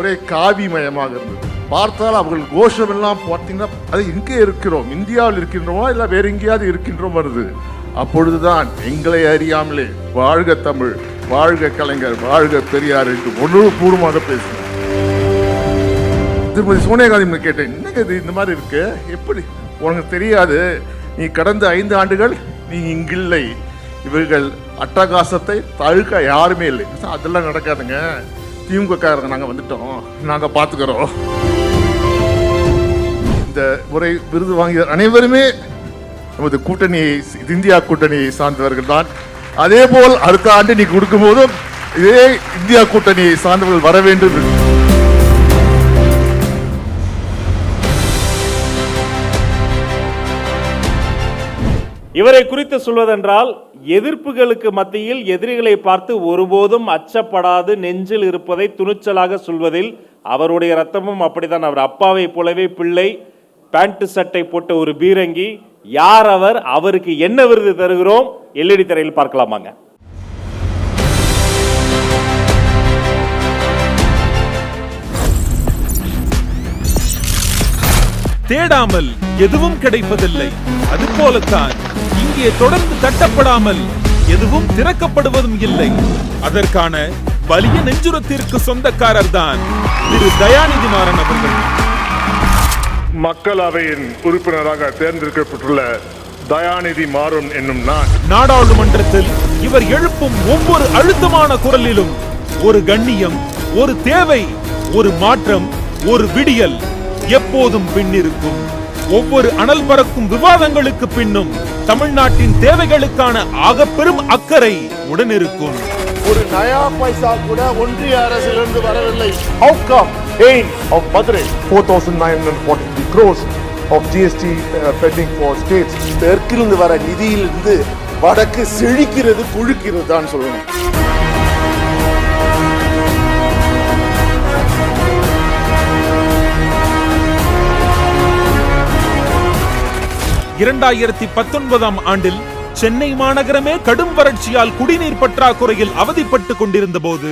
ஒரே காவிமயமாக இருந்தது. பார்த்தால் அவர்கள் கோஷம் எல்லாம் பார்த்தீங்கன்னா அது எங்கே இருக்கிறோம்? இந்தியாவில் இருக்கின்றோமா? இல்லை வேற எங்கேயாவது இருக்கின்றோம்? வருது. அப்பொழுதுதான் எங்களை அறியாமலே வாழ்க தமிழ் வாழ்க கலைஞர் வாழ்க பெரியார் என்று உணர்வுபூர்வமாக பேசினார். திருமதி சோனியா காந்தி கேட்டேன் என்னங்க இது? இந்த மாதிரி இருக்கு? எப்படி? உனக்கு தெரியாது. நீ கடந்த ஐந்து ஆண்டுகள் நீ இங்கில்லை. இவர்கள் அட்டகாசத்தை தழுக்க யாருமே இல்லை. அதெல்லாம் நடக்காதுங்க. திமுககாரங்க நாங்கள் வந்துட்டோம். நாங்கள் பார்த்துக்கிறோம் இந்த முறை விருது வாங்கிய அனைவருமே நமது கூட்டணியை இந்தியா கூட்டணியை சார்ந்தவர்கள் தான். அதே போல் அடுத்த ஆண்டு நீ கொடுக்கும் போதும் இதே இந்தியா கூட்டணியை சார்ந்தவர்கள் வர வேண்டும். இவரை குறித்து சொல்வதென்றால் எதிர்ப்புகளுக்கு மத்தியில் எதிரிகளை பார்த்து ஒருபோதும் அச்சப்படாது நெஞ்சில் இருப்பதை துணிச்சலாக சொல்வதில் அவருடைய ரத்தமும் அப்படித்தான். அவர் அப்பாவை போலவே பிள்ளை பேண்ட் சட்டை போட்ட ஒரு பீரங்கி யார் அவர் அவருக்கு என்ன விருது தருகிறோம்? எல்இடி திரையில் பார்க்கலாமாங்க. தேடாமல் எதுவும் கிடைப்பதில்லை. அதுபோலத்தான் இங்கே தொடர்ந்து தட்டப்படாமல் எதுவும் திறக்கப்படுவதும் இல்லை. அதற்கான வலிய நெஞ்சுரத்திற்கு சொந்தக்காரர் தான் திரு தயாநிதி மாறன் அவர்கள். மக்களவையின் உறுப்பினராக தேர்ந்தெடுக்கப்பட்டுள்ள தயாநிதி மாறன் என்னும் நான் நாடாளுமன்றத்தில் இவர் எழுப்பும் ஒவ்வொரு அழுத்தமான குரலிலும் ஒரு கண்ணியம் ஒரு தேவை ஒரு மாற்றம் ஒரு விடியல். எப்போதும் பின்னிருக்கும். ஒவ்வொரு அனல் பறக்கும் விவாதங்களுக்கு பின்னும் தமிழ்நாட்டின் தேவைகளுக்கான ஆகப்பெரும் அக்கறை உடனிருக்கும். ஒரு நயா பைசா கூட ஒன்றிய அரசிலிருந்து வரவில்லை. How come? Pain of Madurai 4943 crores of GST uh, pending for states. தெற்கிலிருந்து வர நிதியிலிருந்து வடக்கு செழிக்கிறது புழுக்கிறது தான் சொல்லணும். இரண்டாயிரத்தி பத்தொன்பதாம் ஆண்டில் சென்னை மாநகரமே கடும் வறட்சியால் குடிநீர் பற்றாக்குறையில் அவதிப்பட்டு கொண்டிருந்த போது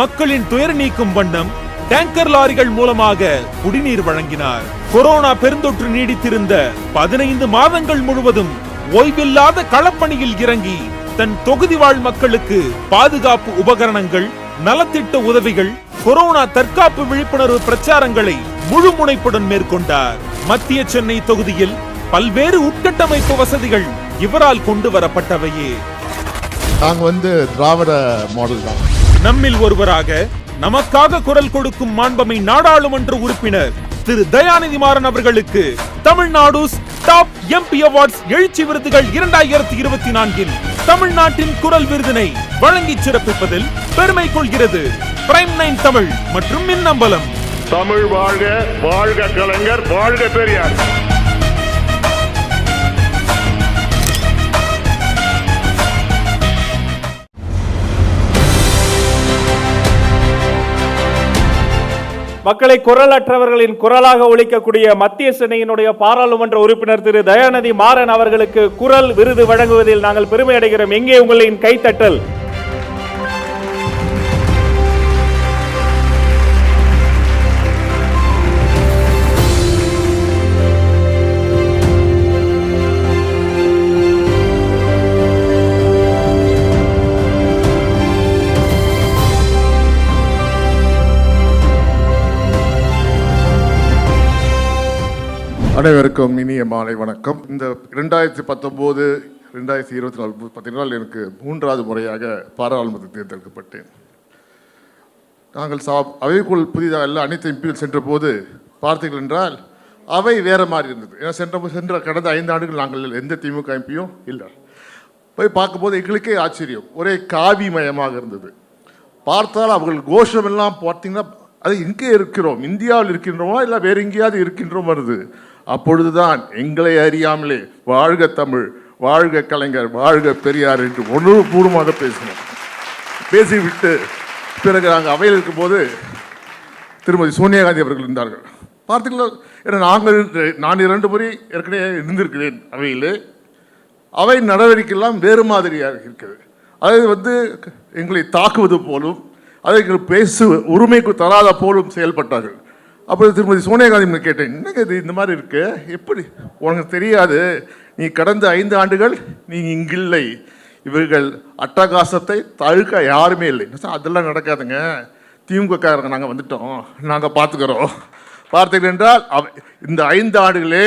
மக்களின் துயர் நீக்கும் வண்ணம் டேங்கர் லாரிகள் மூலமாக குடிநீர் வழங்கினார். கொரோனா பெருந்தொற்று நீடித்திருந்த பதினைந்து மாதங்கள் முழுவதும் ஓய்வில்லாத களப்பணியில் இறங்கி தன் தொகுதி வாழ் மக்களுக்கு பாதுகாப்பு உபகரணங்கள் நலத்திட்ட உதவிகள் கொரோனா தற்காப்பு விழிப்புணர்வு பிரச்சாரங்களை முழு முனைப்புடன் மேற்கொண்டார். மத்திய சென்னை தொகுதியில் பல்வேறு உட்கட்டமைப்பு வசதிகள் இவரால் கொண்டு வரப்பட்டவையே. நாங்க வந்து திராவிட மாடல் தான். நம்மில் ஒருவராக நமக்காக குரல் கொடுக்கும் மாண்பமை நாடாளுமன்ற உறுப்பினர் திரு தயாநிதி மாறன் அவர்களுக்கு தமிழ்நாடு டாப் எம்பி அவார்ட்ஸ் எழுச்சி விருதுகள் இரண்டாயிரத்தி இருபத்தி நான்கில் தமிழ்நாட்டின் குரல் விருதினை வழங்கி சிறப்பிப்பதில் பெருமை கொள்கிறது. பிரைம் நைன் தமிழ் மற்றும் மின்னம்பலம். தமிழ் வாழ்க வாழ்க கலைஞர் வாழ்க பெரியார். மக்களை குரலற்றவர்களின் குரலாக ஒழிக்கக்கூடிய மத்திய சென்னையினுடைய பாராளுமன்ற உறுப்பினர் திரு தயாநிதி மாறன் அவர்களுக்கு குரல் விருது வழங்குவதில் நாங்கள் பெருமை அடைகிறோம். எங்கே உங்களின் கைத்தட்டல்? அனைவருக்கும் இனிய மாலை வணக்கம். இந்த ரெண்டாயிரத்தி பத்தொம்போது ரெண்டாயிரத்தி இருபத்தி நாலு பார்த்தீங்கன்னா எனக்கு மூன்றாவது முறையாக பாராளுமன்ற தேர்ந்தெடுக்கப்பட்டேன். நாங்கள் சா அவைக்குள் புதிதாக எல்லாம் அனைத்து எம்பிகள் சென்ற போது பார்த்தீர்கள் என்றால் அவை வேறு மாதிரி இருந்தது. ஏன்னா சென்ற சென்ற கடந்த ஐந்து ஆண்டுகள் நாங்கள் எந்த திமுக எம்பியும் இல்லை. போய் பார்க்கும்போது எங்களுக்கே ஆச்சரியம். ஒரே காவிமயமாக இருந்தது. பார்த்தால் அவர்கள் கோஷம் எல்லாம் பார்த்தீங்கன்னா அது இங்கே இருக்கிறோம் இந்தியாவில் இருக்கின்றோமா இல்லை வேறு எங்கேயாவது இருக்கின்றோம் வருது அப்பொழுதுதான் எங்களை அறியாமலே வாழ்க தமிழ் வாழ்க கலைஞர் வாழ்க பெரியார் என்று ஒன்று பூர்வமாக பேசினோம். பேசிவிட்டு பிறகு நாங்கள் அவையில் இருக்கும்போது திருமதி சோனியா காந்தி அவர்கள் இருந்தார்கள். பார்த்தீங்களா ஏன்னா நாங்கள் நான் இரண்டு முறை ஏற்கனவே இருந்திருக்கிறேன் அவையில். அவை நடவடிக்கையெல்லாம் வேறு மாதிரியாக இருக்கிறது. அதாவது வந்து எங்களை தாக்குவது போலும் அதை பேசு உரிமைக்கு தராத போலும் செயல்பட்டார்கள். அப்போ திருமதி சோனியா காந்தி கேட்டேன் என்னங்க இது? இந்த மாதிரி இருக்கு? எப்படி? உனக்கு தெரியாது. நீ கடந்த ஐந்து ஆண்டுகள் நீ இங்கில்லை. இவர்கள் அட்டகாசத்தை தழுக்க யாருமே இல்லை. அதெல்லாம் நடக்காதுங்க. திமுகக்காரங்க நாங்கள் வந்துட்டோம். நாங்கள் பார்த்துக்கிறோம் பார்த்தீர்கள் என்றால் அவ இந்த ஐந்து ஆண்டுகளே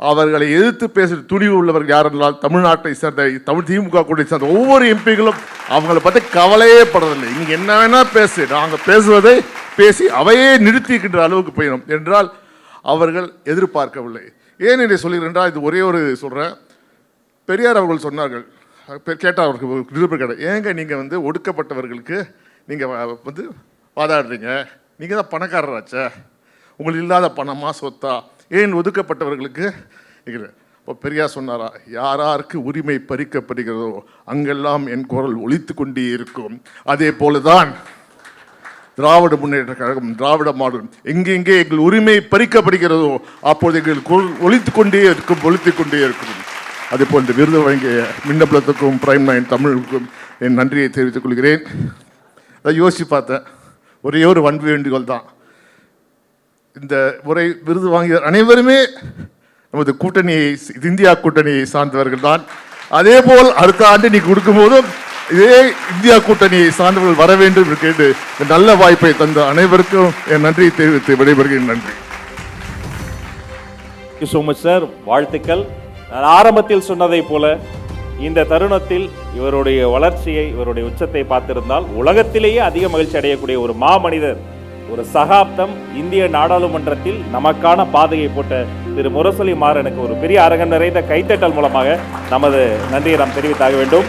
அவர்களை எதிர்த்து பேசுகிற துணிவு உள்ளவர்கள் யாரென்றால் தமிழ்நாட்டை சேர்ந்த தமிழ் திமுக கூட சேர்ந்த ஒவ்வொரு எம்பிகளும் அவங்கள பற்றி கவலையே படுறதில்லை இங்கே என்ன வேணால் பேசு. நாங்கள் பேசுவதை பேசி அவையே நிறுத்திக்கின்ற அளவுக்கு போயிடும் என்றால் அவர்கள் எதிர்பார்க்கவில்லை. ஏன் என்று சொல்கிறேன் என்றால் இது ஒரே ஒரு சொல்கிறேன் பெரியார் அவர்கள் சொன்னார்கள். பெ- கேட்டார் அவருக்கு ஒரு நிருபர் ஏங்க நீங்கள் வந்து ஒடுக்கப்பட்டவர்களுக்கு நீங்கள் வந்து வாதாடுறீங்க? நீங்கள் தான் பணக்காரராச்சே. உங்களுக்கு இல்லாத பணமா சொத்தா? ஏன் ஒதுக்கப்பட்டவர்களுக்கு? இப்போ பெரியார் சொன்னாரா? யாராருக்கு உரிமை பறிக்கப்படுகிறதோ அங்கெல்லாம் என் குரல் ஒழித்து கொண்டே இருக்கும். அதே போலதான் திராவிட முன்னேற்ற கழகம் திராவிட மாடல் எங்கெங்கே எங்கள் உரிமை பறிக்கப்படுகிறதோ அப்போது எங்கள் ஒழித்து கொண்டே இருக்கும் ஒழித்து கொண்டே இருக்கும். அதே போல் இந்த விருது வழங்கிய மின்னப்பலத்துக்கும் பிரைம் நைன் தமிழுக்கும் என் நன்றியை தெரிவித்துக் கொள்கிறேன். அதை யோசித்து பார்த்தேன். ஒரே ஒரு வன்பு வேண்டுகோள் தான். இந்த முறை விருது வாங்கிய அனைவருமே நமது கூட்டணியை இது இந்தியா கூட்டணியை சார்ந்தவர்கள் தான் அதே போல் அடுத்த ஆண்டு நீ கொடுக்கும்போதும் இதே இந்தியா கூட்டணியை சார்ந்தவர்கள் வர வேண்டும் என்று கேட்டு நல்ல வாய்ப்பை தந்த அனைவருக்கும் என் நன்றியை தெரிவித்து விடைபெறுகிறேன். நன்றி. தேங்க்யூ ஸோ மச் சார் வாழ்த்துக்கள். நான் ஆரம்பத்தில் சொன்னதைப் போல இந்த தருணத்தில் இவருடைய வளர்ச்சியை இவருடைய உச்சத்தை பார்த்திருந்தால் உலகத்திலேயே அதிக மகிழ்ச்சி அடையக்கூடிய ஒரு மாமனிதர் ஒரு சகாப்தம் இந்திய நாடாளுமன்றத்தில் நமக்கான பாதையை போட்ட திரு முரசொலி மாறனுக்கு ஒரு பெரிய அரங்கம் நிறைந்த கைத்தட்டல் மூலமாக நமது நன்றியை நாம் தெரிவித்தாக வேண்டும்.